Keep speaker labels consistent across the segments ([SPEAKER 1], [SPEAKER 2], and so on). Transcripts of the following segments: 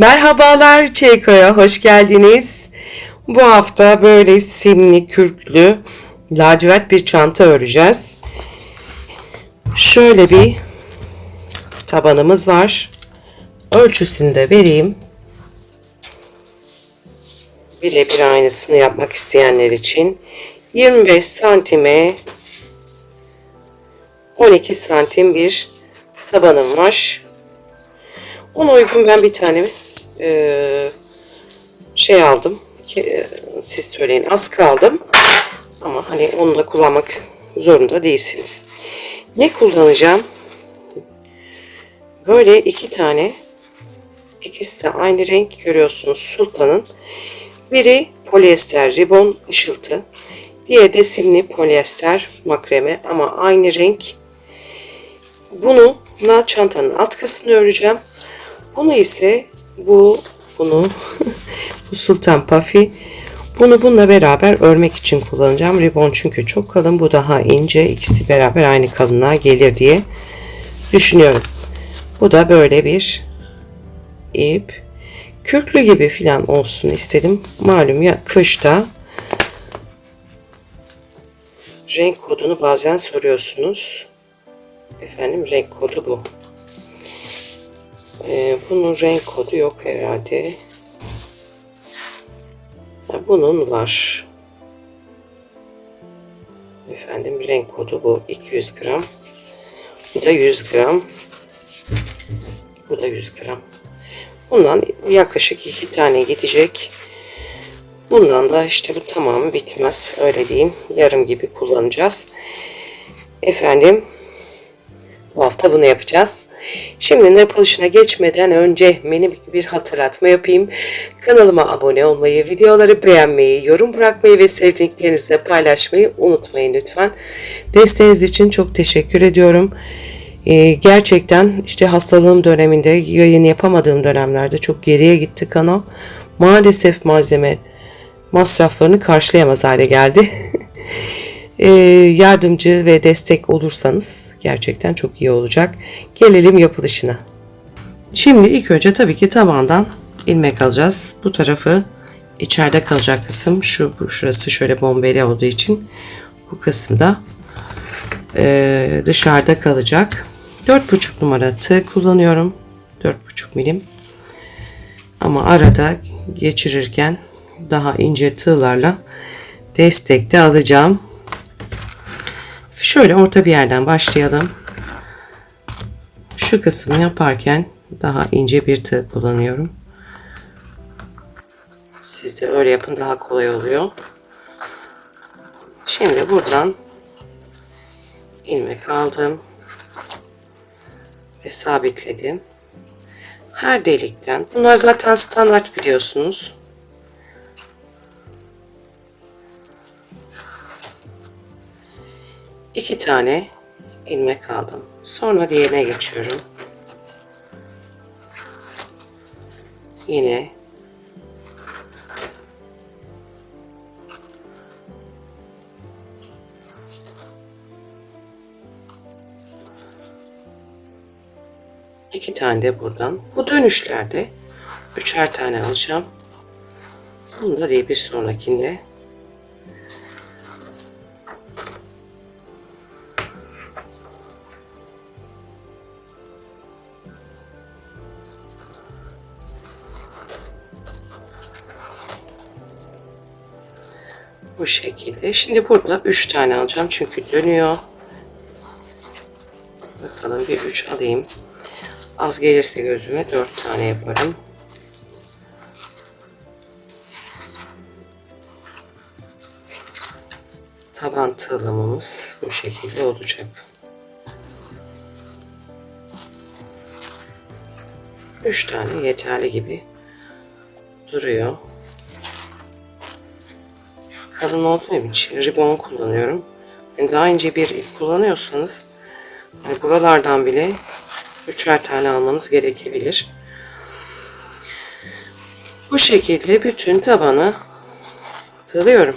[SPEAKER 1] Merhabalar Çeyko'ya hoş geldiniz. Bu hafta böyle simli, kürklü, lacivert bir çanta öreceğiz. Şöyle bir tabanımız var. Ölçüsünü de vereyim. Birebir aynısını yapmak isteyenler için 25 santime 12 santim bir tabanım var. Ona uygun ben bir tane eee, şey aldım. Ki, eee, Siz söyleyin askı aldım. Ama hani onu da kullanmak zorunda değilsiniz. Ne kullanacağım? Böyle iki tane ikisi de aynı renk görüyorsunuz Sultan'ın. Biri polyester ribon ışıltı. Diğeri de simli polyester makreme ama aynı renk bunu çantanın alt kısmını öreceğim. Bunu ise bu bunu bu Sultan Puffy bunu bununla beraber örmek için kullanacağım. Ribon çünkü çok kalın. Bu daha ince. İkisi beraber aynı kalınlığa gelir diye düşünüyorum. Bu da böyle bir ip. Kürklü gibi filan olsun istedim. Malum ya kışta renk kodunu bazen soruyorsunuz. Efendim renk kodu bu. Ee, bunun renk kodu yok herhalde. Ha, bunun var. Efendim renk kodu bu. 200 gram. Bu da 100 gram. Bu da 100 gram. Bundan yaklaşık iki tane gidecek. Bundan da işte bu tamamı bitmez. Öyle diyeyim. Yarım gibi kullanacağız. Efendim bu hafta bunu yapacağız. Şimdi yapılışına geçmeden önce minik bir hatırlatma yapayım. Kanalıma abone olmayı, videoları beğenmeyi, yorum bırakmayı ve sevdiklerinizle paylaşmayı unutmayın lütfen. Desteğiniz için çok teşekkür ediyorum. Ee, gerçekten işte hastalığım döneminde yayın yapamadığım dönemlerde çok geriye gitti kanal. Maalesef malzeme masraflarını karşılayamaz hale geldi. Ee, yardımcı ve destek olursanız gerçekten çok iyi olacak. Gelelim yapılışına. Şimdi ilk önce tabii ki tabandan ilmek alacağız. Bu tarafı içeride kalacak kısım şu şurası şöyle bombeli olduğu için bu kısımda ee, dışarıda kalacak. 4,5 numara tığ kullanıyorum. 4,5 milim. Ama arada geçirirken daha ince tığlarla destek de alacağım. Şöyle orta bir yerden başlayalım. Şu kısmı yaparken daha ince bir tığ kullanıyorum. Siz de öyle yapın daha kolay oluyor. Şimdi buradan ilmek aldım ve sabitledim. Her delikten bunlar zaten standart biliyorsunuz. İki tane ilmek aldım. Sonra diğerine geçiyorum. Yine iki tane de buradan. Bu dönüşlerde üçer tane alacağım. Bunu da değil bir sonrakinde Bu şekilde. Şimdi burada 3 tane alacağım çünkü dönüyor. Bakalım bir 3 alayım. Az gelirse gözüme 4 tane yaparım. Taban tığlamamız bu şekilde olacak. 3 tane yeterli gibi duruyor kalın olduğu için ribon kullanıyorum. Yani daha ince bir ip kullanıyorsanız hani buralardan bile üçer tane almanız gerekebilir. Bu şekilde bütün tabanı tığlıyorum.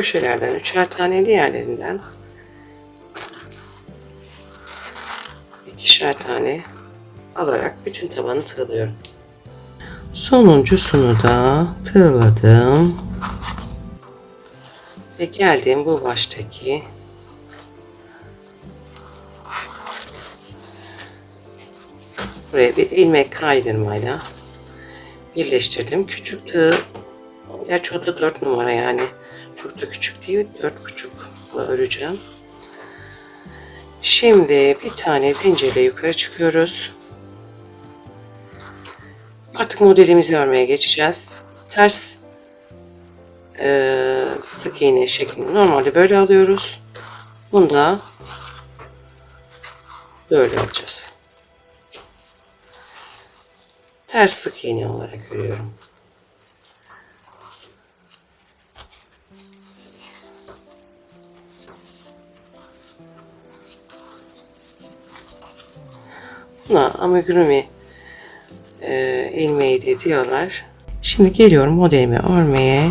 [SPEAKER 1] Köşelerden üçer tane diğerlerinden ikişer tane alarak bütün tabanı tığlıyorum. Sonuncusunu da tığladım. Ve geldim bu baştaki buraya bir ilmek kaydırmayla birleştirdim. Küçük tığ gerçi o da 4 numara yani çok küçük değil 4,5 öreceğim. Şimdi bir tane zincirle yukarı çıkıyoruz. Artık modelimizi örmeye geçeceğiz. Ters eee sık iğne şeklinde normalde böyle alıyoruz. Bunu da böyle alacağız. Ters sık iğne olarak örüyorum. Buna amigurumi e, ilmeği de diyorlar. Şimdi geliyorum modelimi örmeye.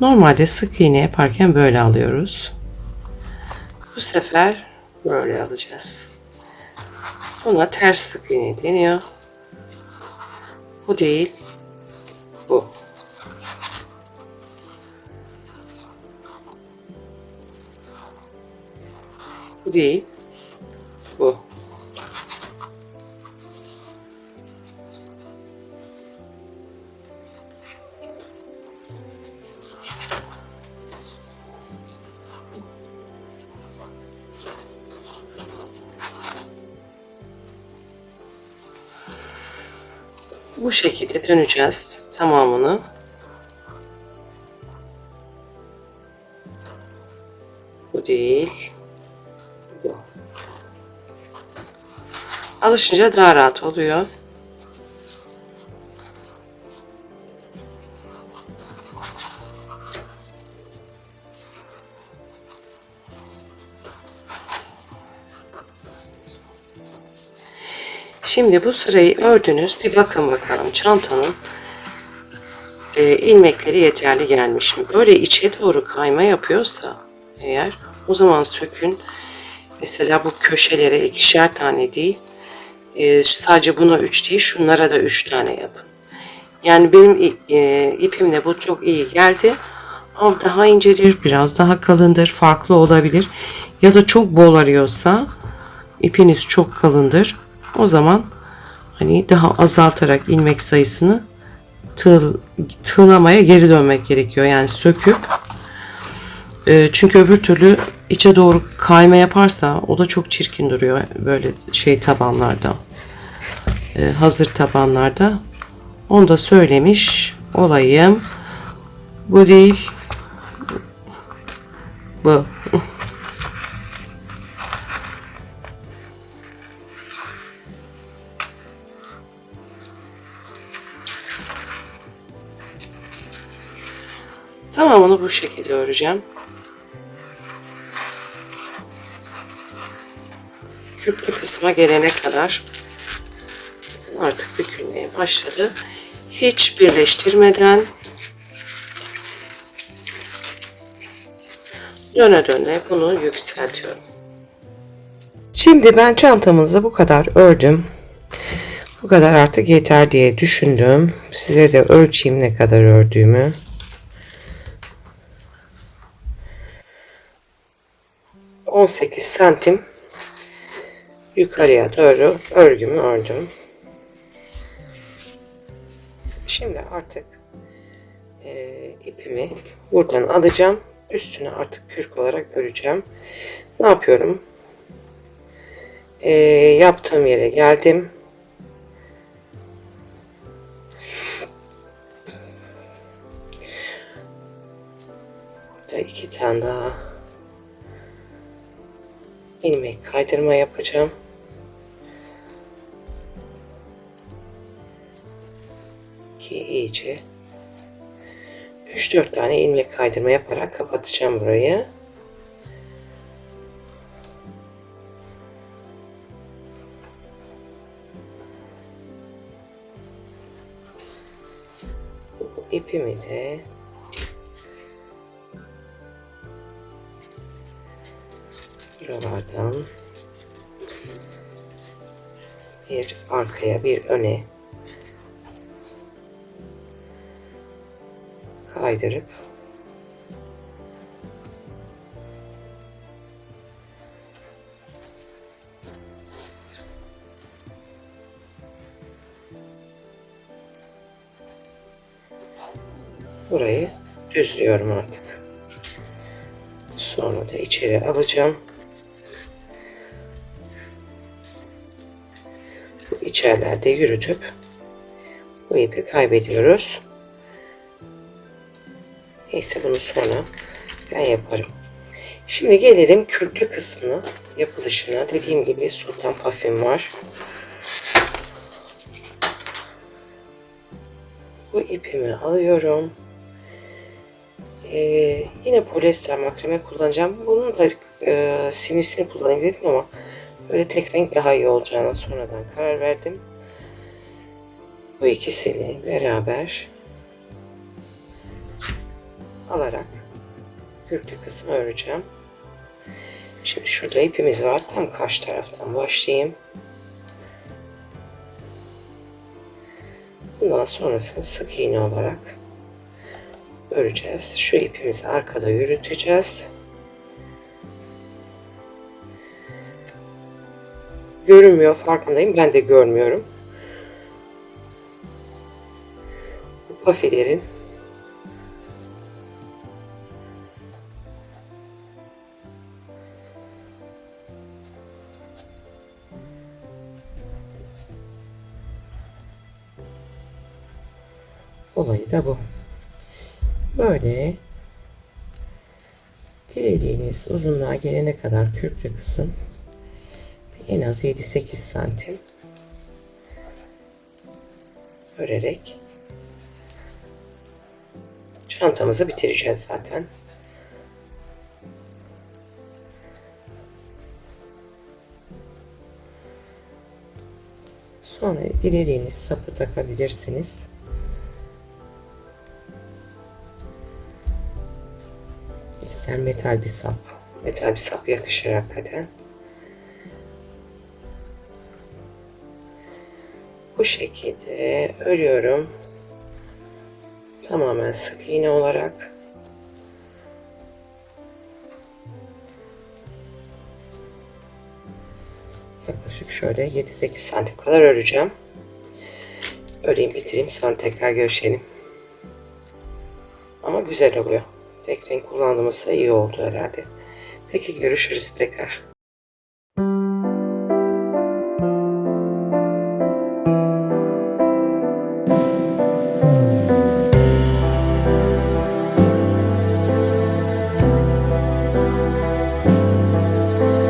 [SPEAKER 1] Normalde sık iğne yaparken böyle alıyoruz. Bu sefer böyle alacağız. Buna ters sık iğne deniyor. Bu değil. Bu. Bu değil. Bu. Bu şekilde döneceğiz tamamını. Bu değil. Alışınca daha rahat oluyor. Şimdi bu sırayı ördünüz. Bir bakın bakalım çantanın e, ilmekleri yeterli gelmiş mi? Böyle içe doğru kayma yapıyorsa eğer o zaman sökün. Mesela bu köşelere ikişer tane değil. e, sadece buna üç değil şunlara da üç tane yapın. Yani benim e, ipimle bu çok iyi geldi. Ama daha incedir, biraz daha kalındır, farklı olabilir. Ya da çok bol arıyorsa ipiniz çok kalındır. O zaman hani daha azaltarak ilmek sayısını tığ, tığlamaya geri dönmek gerekiyor. Yani söküp e, çünkü öbür türlü içe doğru kayma yaparsa o da çok çirkin duruyor böyle şey tabanlarda. E, hazır tabanlarda. Onu da söylemiş olayım. Bu değil. Bu. Tamamını bu şekilde öreceğim. Küplü kısma gelene kadar artık bükülmeye başladı. Hiç birleştirmeden döne döne bunu yükseltiyorum. Şimdi ben çantamızı bu kadar ördüm. Bu kadar artık yeter diye düşündüm. Size de ölçeyim ne kadar ördüğümü. On sekiz santim yukarıya doğru örgümü ördüm. Şimdi artık e, ipimi buradan alacağım. Üstüne artık kürk olarak öreceğim. Ne yapıyorum? E, yaptığım yere geldim. Burada iki tane daha ilmek kaydırma yapacağım. Ki iyice 3-4 tane ilmek kaydırma yaparak kapatacağım burayı. Bu ipimi de buralardan bir arkaya bir öne kaydırıp burayı düzlüyorum artık. Sonra da içeri alacağım. İçerlerde yürütüp bu ipi kaybediyoruz. Neyse bunu sonra ben yaparım. Şimdi gelelim kürklü kısmına, yapılışına. Dediğim gibi sultan pafim var. Bu ipimi alıyorum. Ee, yine polyester makrame kullanacağım. Bunun da e, simisini kullanayım dedim ama böyle tek renk daha iyi olacağına sonradan karar verdim. Bu ikisini beraber alarak kürklü kısmı öreceğim. Şimdi şurada ipimiz var. Tam karşı taraftan başlayayım. Bundan sonrasını sık iğne olarak öreceğiz. Şu ipimizi arkada yürüteceğiz. Görünmüyor farkındayım. Ben de görmüyorum. Pafilerin olayı da bu. Böyle dilediğiniz uzunluğa gelene kadar kürkçe kısım en az 7-8 santim örerek çantamızı bitireceğiz zaten. Sonra dilediğiniz sapı takabilirsiniz. İster metal bir sap. Metal bir sap yakışır hakikaten. Şekilde örüyorum. Tamamen sık iğne olarak. Yaklaşık şöyle 7-8 santim kadar öreceğim. Öreyim bitireyim sonra tekrar görüşelim. Ama güzel oluyor. Tek renk kullandığımızda iyi oldu herhalde. Peki görüşürüz tekrar.